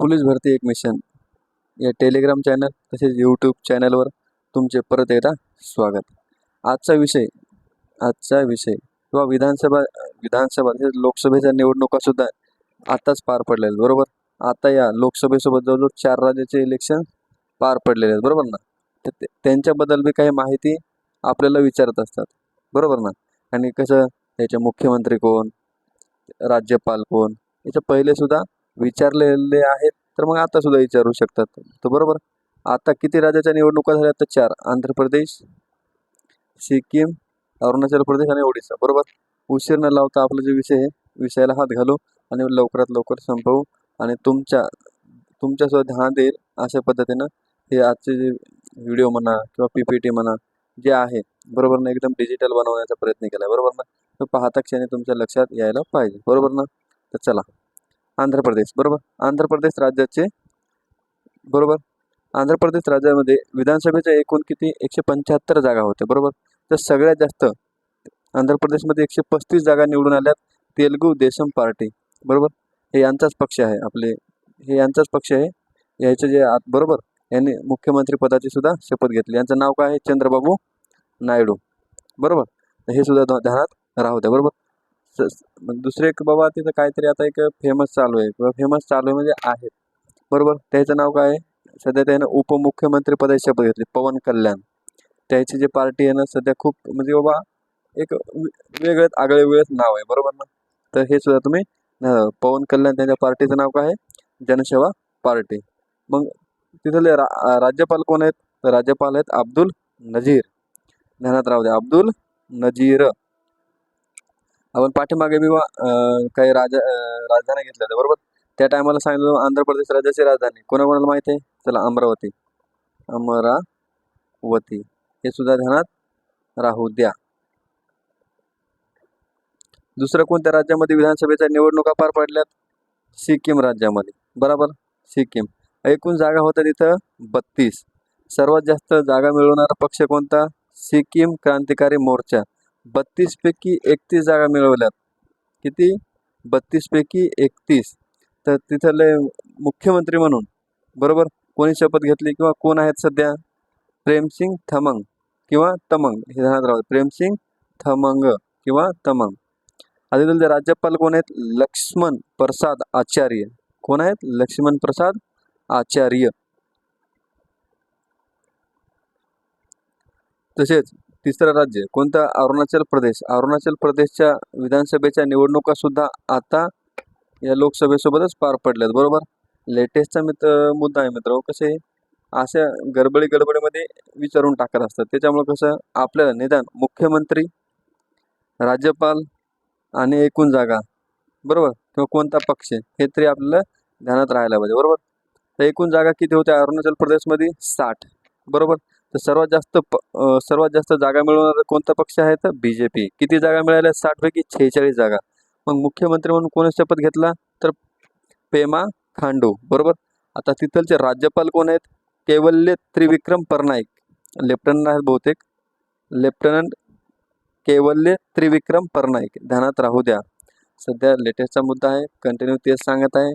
Police भरती एक mission या टेलिग्राम चॅनल तसेच यूट्यूब चॅनलवर तुमचे परत एकदा स्वागत. आजचा विषय आजचा विषय किंवा विधानसभा विधानसभा तसेच लोकसभेच्या निवडणुकासुद्धा आत्ताच पार पडलेल्या आहेत बरोबर? आता या लोकसभेसोबत जवळजवळ चार राज्याचे इलेक्शन पार पडलेले आहेत बरोबर ना? तर ते- त्यांच्याबद्दल बी काही माहिती आपल्याला विचारत असतात बरोबर ना? आणि कसं याचे मुख्यमंत्री कोण? राज्यपाल कोण? याच्या पहिले सुद्धा विचारलेले आहेत तर मग आता सुद्धा विचारू शकतात. तर बरोबर. आता किती राज्याच्या निवडणुका झाल्या तर चार. आंध्र प्रदेश सिक्कीम अरुणाचल प्रदेश आणि ओडिसा. बरोबर? उशीर न लावता आपला जे विषय आहे विषयाला हात घालू आणि लवकरात लवकर संपवू आणि तुमच्या तुमच्यासोबत ध्यान देईल अशा पद्धतीनं हे आजचे जे व्हिडिओ म्हणा किंवा पी पी टी म्हणा जे आहे बरोबर ना? एकदम डिजिटल बनवण्याचा प्रयत्न केला. बरोबर ना? पाहता क्षणी तुमच्या लक्षात यायला पाहिजे. बरोबर ना? तर चला. आंध्र प्रदेश बरोबर? आंध्र प्रदेश राज्याचे बरोबर? आंध्र प्रदेश राज्यामध्ये विधानसभेच्या एकूण किती? एकशे पंच्याहत्तर जागा होत्या बरोबर? तर सगळ्यात जास्त आंध्र प्रदेशमध्ये एकशे पस्तीस जागा निवडून आल्यात तेलगू देशम पार्टी बरोबर? हे यांचाच पक्ष आहे आपले हे यांचाच पक्ष आहे. याचे जे आत बरोबर? यांनी मुख्यमंत्री पदाची सुद्धा शपथ घेतली. यांचं नाव काय आहे? चंद्रबाबू नायडू बरोबर? हे सुद्धा ध्यानात राहू द्या बरोबर? दुसरे एक बाबा तिथं काहीतरी आता एक फेमस चालू आहे. किंवा फेमस चालू आहे म्हणजे आहेत. बरोबर? त्याचं नाव काय आहे? सध्या त्यानं उपमुख्यमंत्री पदाची शपथ घेतली पवन कल्याण. त्याची जी पार्टी आहे ना सध्या खूप म्हणजे बाबा एक वे- वेगळंच आगळे वेगळंच नाव आहे. बरोबर ना? तर हे सुद्धा तुम्ही पवन कल्याण त्यांच्या पार्टीचं नाव काय आहे? जनसेवा पार्टी. मग तिथले रा राज्यपाल कोण आहेत? तर राज्यपाल आहेत अब्दुल नजीर. ध्यानात राहू द्या. अब्दुल नजीर. आपण पाठीमागे बी काही राजा राजधानी घेतल्या होत्या बरोबर? त्या टायमाला सांगितलं आंध्र प्रदेश राज्याची राजधानी. कोणाकोणाला माहिती आहे? चला अमरावती. अमरावती. हे सुद्धा ध्यानात राहू द्या. दुसरं कोणत्या राज्यामध्ये विधानसभेच्या निवडणुका पार पडल्यात? सिक्कीम राज्यामध्ये. बरोबर? सिक्कीम. एकूण जागा होत्या तिथं बत्तीस. सर्वात जास्त जागा मिळवणारा पक्ष कोणता? सिक्कीम क्रांतिकारी मोर्चा. बत्तीसपैकी एकतीस जागा मिळवल्यात. किती? बत्तीसपैकी एकतीस. तर तिथले मुख्यमंत्री म्हणून बरोबर? कोणी शपथ घेतली किंवा कोण आहेत सध्या? प्रेमसिंग थमंग किंवा तमंग. हे ध्यानात प्रेमसिंग थमंग किंवा तमंग. आता राज्यपाल कोण आहेत? लक्ष्मण प्रसाद आचार्य. कोण आहेत? लक्ष्मण प्रसाद आचार्य. तसेच तिसरं राज्य कोणतं? अरुणाचल प्रदेश. अरुणाचल प्रदेशच्या विधानसभेच्या निवडणुका सुद्धा आता या लोकसभेसोबतच पार पडल्यात बरोबर? लेटेस्टचा मित्र मुद्दा आहे मित्र कसे अशा गडबडी गडबडीमध्ये विचारून टाकत असतात. त्याच्यामुळं कसं? आपल्याला निदान मुख्यमंत्री राज्यपाल आणि एकूण जागा बरोबर? किंवा कोणता पक्ष हे तरी आपल्याला ध्यानात राहायला पाहिजे बरोबर? तर एकूण जागा किती होत्या? अरुणाचल प्रदेशमध्ये साठ बरोबर? तर सर्वात जास्त प सर्वात जास्त जागा मिळवणारा कोणता पक्ष आहे तर बी जे पी किती जागा मिळाल्या? साठपैकी छेचाळीस जागा. मग मुख्यमंत्री म्हणून कोणी शपथ घेतला? तर पेमा खांडू. बरोबर? आता तिथलचे राज्यपाल कोण आहेत? केवल्य त्रिविक्रम परनाईक. लेफ्टनंट आहेत बहुतेक. लेफ्टनंट केवल्य त्रिविक्रम परनाईक. ध्यानात राहू द्या. सध्या लेटेस्टचा मुद्दा आहे. कंटिन्यू तेच सांगत आहे.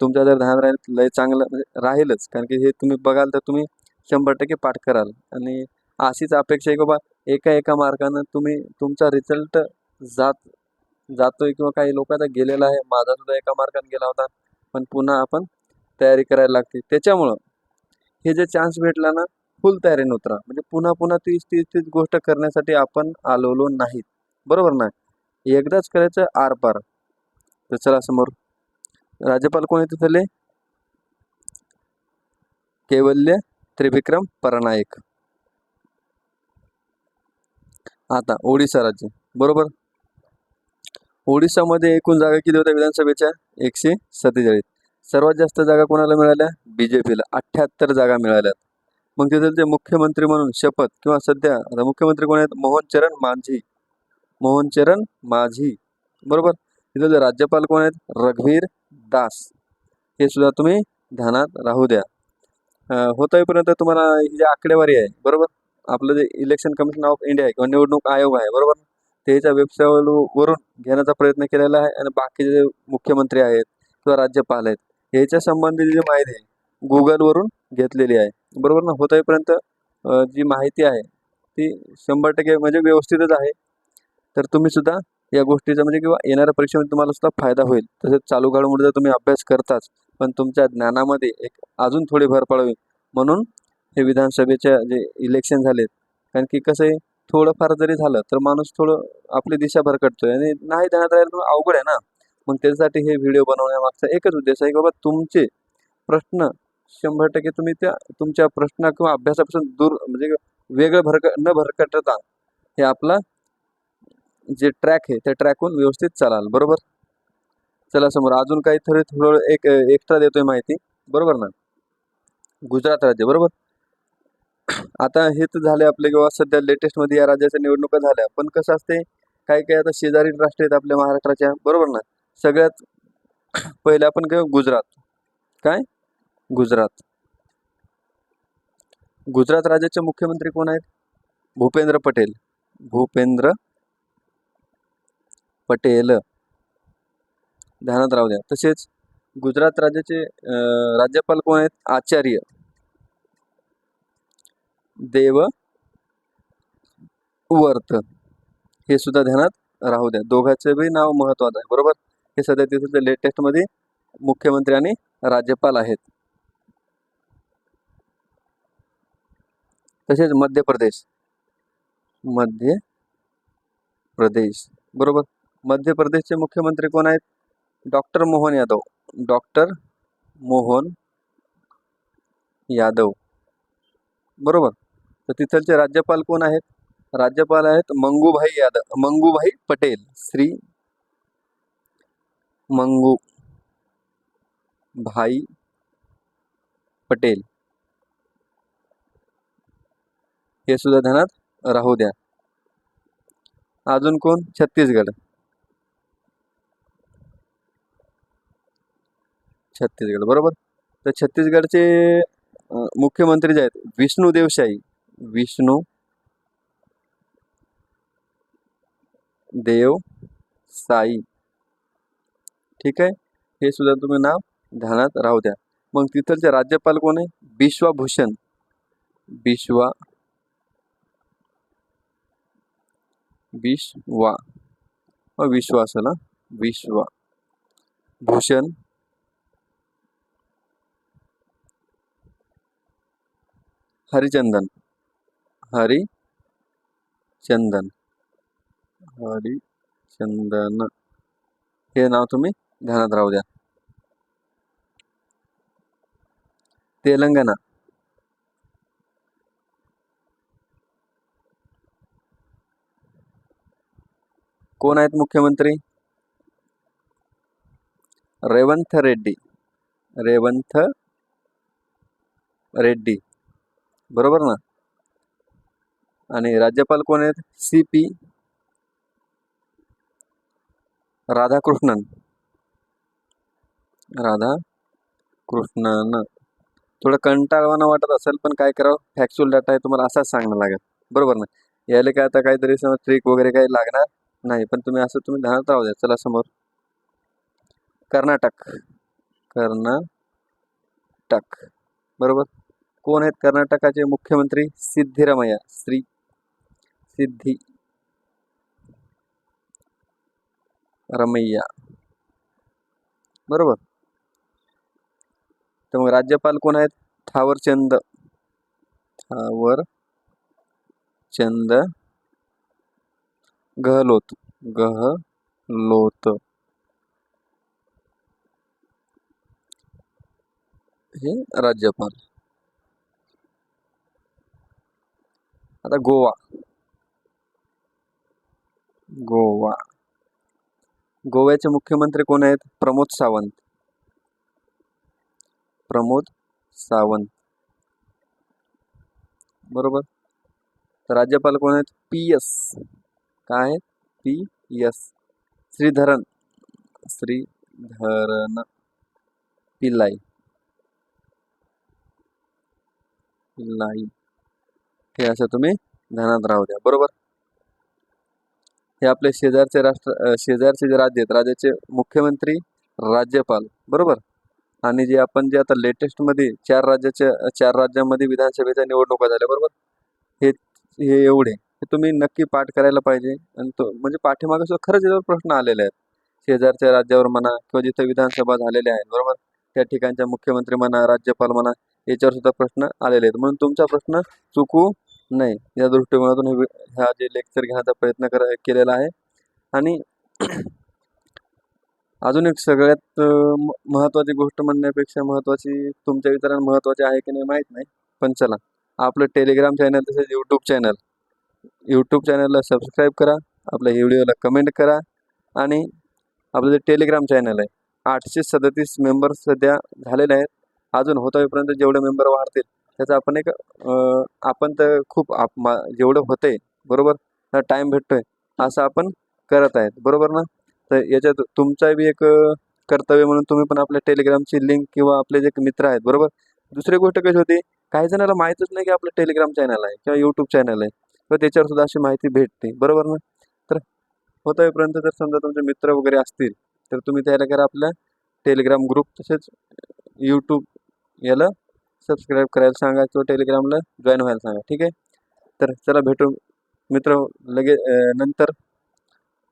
तुमच्या जर ध्यान राहील लय चांगलं म्हणजे राहीलच. कारण की हे तुम्ही बघाल तर तुम्ही शंभर टक्के पाठ कराल. आणि अशीच अपेक्षा आहे की बाबा एका एका मार्कानं तुम्ही तुमचा रिझल्ट जात जातोय किंवा काही लोक आता गेलेला आहे. माझा सुद्धा एका मार्काने गेला होता. पण पुन्हा आपण तयारी करायला लागते. त्याच्यामुळं हे जे चान्स भेटला ना फुल तयारीने उतरा. म्हणजे पुन्हा पुन्हा तीच तीच तीच गोष्ट करण्यासाठी आपण आलोलो नाहीत. बरोबर ना? एकदाच करायचं आरपार तर चला समोर. राज्यपाल कोण येते झाले कैवल्य त्रिविक्रम परनायक आता ओडिसा राज्य बरोबर? ओडिसामध्ये एकूण जागा किती होत्या विधानसभेच्या? एकशे सत्तेचाळीस. सर्वात जास्त जागा कोणाला मिळाल्या? बी जे पीला. अठ्ठ्याहत्तर जागा मिळाल्यात मग तिथले जे मुख्यमंत्री म्हणून शपथ किंवा सध्या आता मुख्यमंत्री कोण आहेत? मोहन चरण मांझी. मोहन चरण माझी. बरोबर? तिथले राज्यपाल कोण आहेत? रघुवीर दास. हे सुद्धा तुम्ही ध्यानात राहू द्या. होतोपर्यंत तुम्हाला ही जी आकडेवारी आहे बरोबर? आपलं जे इलेक्शन कमिशन ऑफ इंडिया आहे किंवा निवडणूक आयोग आहे बरोबर? त्याच्या वेबसाईट वरून घेण्याचा प्रयत्न केलेला आहे आणि बाकीचे जे मुख्यमंत्री आहेत किंवा राज्यपाल आहेत ह्याच्या संबंधित जी माहिती आहे गुगलवरून घेतलेली आहे बरोबर ना? होतापर्यंत जी माहिती आहे ती शंभर टक्के म्हणजे व्यवस्थितच आहे. तर तुम्ही सुद्धा या गोष्टीचा म्हणजे किंवा येणाऱ्या परीक्षेमध्ये तुम्हाला सुद्धा फायदा होईल. तसेच चालू घडामोडी जर तुम्ही अभ्यास करताच पण तुमच्या ज्ञानामध्ये एक अजून थोडी भर पडावी म्हणून हे विधानसभेच्या जे इलेक्शन झालेत कारण की कसं आहे थोडंफार जरी झालं तर माणूस थोडं आपली दिशा भरकटतोय आणि नाही ध्यानात राहिलं अवघड आहे ना. मग त्याच्यासाठी हे व्हिडिओ बनवण्यामागचा एकच उद्देश आहे की बाबा तुमचे प्रश्न शंभर टक्के तुम्ही त्या तुमच्या प्रश्न किंवा अभ्यासापासून दूर म्हणजे वेगळं भरक न भरकटता हे आपला जे ट्रॅक आहे त्या ट्रॅकहून व्यवस्थित चालाल. बरोबर? चला समोर. अजून काही तरी थोडं एक एक्स्ट्रा देतोय माहिती. बरोबर ना? गुजरात राज्य बरोबर? आता हे तर झाले आपले किंवा सध्या लेटेस्टमध्ये या राज्याच्या निवडणुका झाल्या. पण कसं असते काही काही आता शेजारी राष्ट्र आहेत आपल्या महाराष्ट्राच्या. बरोबर ना? सगळ्यात पहिले आपण घेऊ गुजरात. काय? गुजरात. गुजरात राज्याचे मुख्यमंत्री कोण आहेत? भूपेंद्र पटेल. भूपेंद्र पटेल. ध्यानात राहू द्या. तसेच गुजरात राज्याचे राज्यपाल कोण आहेत? आचार्य. देव वर्त. हे सुद्धा ध्यानात राहू द्या. दोघांचे बी नाव महत्वाचं आहे. बरोबर? हे सध्या तिथे लेटेस्टमध्ये मुख्यमंत्री आणि राज्यपाल आहेत. तसेच मध्य प्रदेश. मध्य प्रदेश. बरोबर? मध्य प्रदेशचे मुख्यमंत्री कोण आहेत? डॉक्टर मोहन यादव. डॉक्टर मोहन यादव. बरोबर? तर तिथलचे राज्यपाल कोण आहेत? राज्यपाल आहेत मंगूभाई यादव मंगूभाई पटेल. श्री मंगू भाई पटेल. हे सुद्धा ध्यानात राहू द्या. अजून कोण? छत्तीसगड. छत्तीसगड बरोबर? तर छत्तीसगडचे मुख्यमंत्री जे आहेत विष्णू देवशाही. विष्णू देव साई ठीक आहे? हे सुद्धा तुम्ही नाव ध्यानात राहू द्या. मग तिथलचे राज्यपाल कोण आहे? बिश्वाभूषण. बिश्वा विश्वा विश्वा असेल ना विश्वा भूषण हरिचंदन. हरिचंदन. हरिचंदन. हे नाव तुम्ही ध्यानात राहू द्या. तेलंगणा. कोण आहेत मुख्यमंत्री? रेवंथ रेड्डी. रेवंथ रेड्डी. बरोबर ना? आणि राज्यपाल कोण आहेत? C P Radhakrishnan. Radha Krishnan थोडं कंटाळवाना वाटत असेल पण काय करावं? फॅक्च्युअल डाटा आहे तुम्हाला असाच सांगणं लागेल. बरोबर ना? यायला काय आता काहीतरी समज ट्रिक वगैरे काही लागणार नाही पण तुम्ही असं तुम्ही ध्यानात राहू द्या. चला समोर. कर्नाटक. कर्नाटक. बरोबर? कोण आहेत कर्नाटकाचे मुख्यमंत्री? सिद्धिरमय्या श्री सिद्धी रमैया. बरोबर? तर मग राज्यपाल कोण आहेत? थावरचंद थावर चंद गहलोत गहलोत. हे राज्यपाल. आता गोवा. गोवा. गोव्याचे मुख्यमंत्री कोण आहेत? प्रमोद सावंत. प्रमोद सावंत. बरोबर? तर राज्यपाल कोण आहेत? P S. काय आहेत? P S. श्रीधरन. श्रीधरन पिल्लाई. पिल्लाई. हे असं तुम्ही ध्यानात राहू द्या. बरोबर? हे आपले शेजारचे राष्ट्र शेजारचे जे राज्य आहेत राज्याचे मुख्यमंत्री राज्यपाल बरोबर? आणि जे आपण जे आता लेटेस्टमध्ये चार राज्याच्या चार राज्यामध्ये विधानसभेच्या निवडणुका झाल्या बरोबर? हे हे एवढे. हे तुम्ही नक्की पाठ करायला पाहिजे. आणि तो म्हणजे पाठीमागे सुद्धा खरंच याच्यावर प्रश्न आलेले आहेत. शेजारच्या राज्यावर म्हणा किंवा जिथे विधानसभा झालेल्या आहेत बरोबर? त्या ठिकाणच्या मुख्यमंत्री म्हणा राज्यपाल म्हणा याच्यावर सुद्धा प्रश्न आलेले आहेत. म्हणून तुमचा प्रश्न चुकू नाही या दृष्टिकोनातून हे ह्या जे लेक्चर घेण्याचा प्रयत्न करा केलेला आहे. आणि अजून एक सगळ्यात महत्त्वाची गोष्ट म्हणण्यापेक्षा महत्त्वाची तुमच्या विचारानं महत्त्वाची आहे की नाही माहीत नाही. पण चला आपलं टेलिग्राम चॅनल तसेच यूट्यूब चॅनल यूट्यूब चॅनलला सबस्क्राईब करा आपल्या व्हिडिओला कमेंट करा. आणि आपलं जे टेलिग्राम चॅनल आहे आठशे सदतीस मेंबर्स सध्या झालेले आहेत. अजून होतापर्यंत जेवढे मेंबर वाढतील त्याचा आपण एक आपण तर खूप आप मा जेवढं होतं आहे बरोबर? टाईम भेटतो आहे असं आपण करत आहेत बरोबर ना? तर याच्यात तुमचा बी एक कर्तव्य म्हणून तुम्ही पण आपल्या टेलिग्रामची लिंक किंवा आपले जे मित्र आहेत बरोबर? दुसरी गोष्ट कशी होती काही जणांना माहीतच नाही की आपलं टेलिग्राम चॅनल आहे किंवा यूट्यूब चॅनल आहे तर त्याच्यावर सुद्धा अशी माहिती भेटते बरोबर ना? तर होतापर्यंत जर समजा तुमचे मित्र वगैरे असतील तर तुम्ही त्याला करा आपल्या टेलिग्राम ग्रुप तसेच यूट्यूब याला सबस्क्राईब करायला सांगा किंवा टेलिग्रामला जॉईन व्हायला सांगा ठीक आहे? तर चला भेटू. मित्र लगे नंतर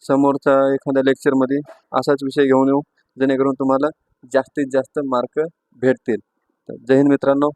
समोरचा एखाद्या लेक्चरमध्ये असाच विषय घेऊन येऊ जेणेकरून तुम्हाला जास्तीत जास्त मार्क भेटतील. तर जय हिंद मित्रांनो.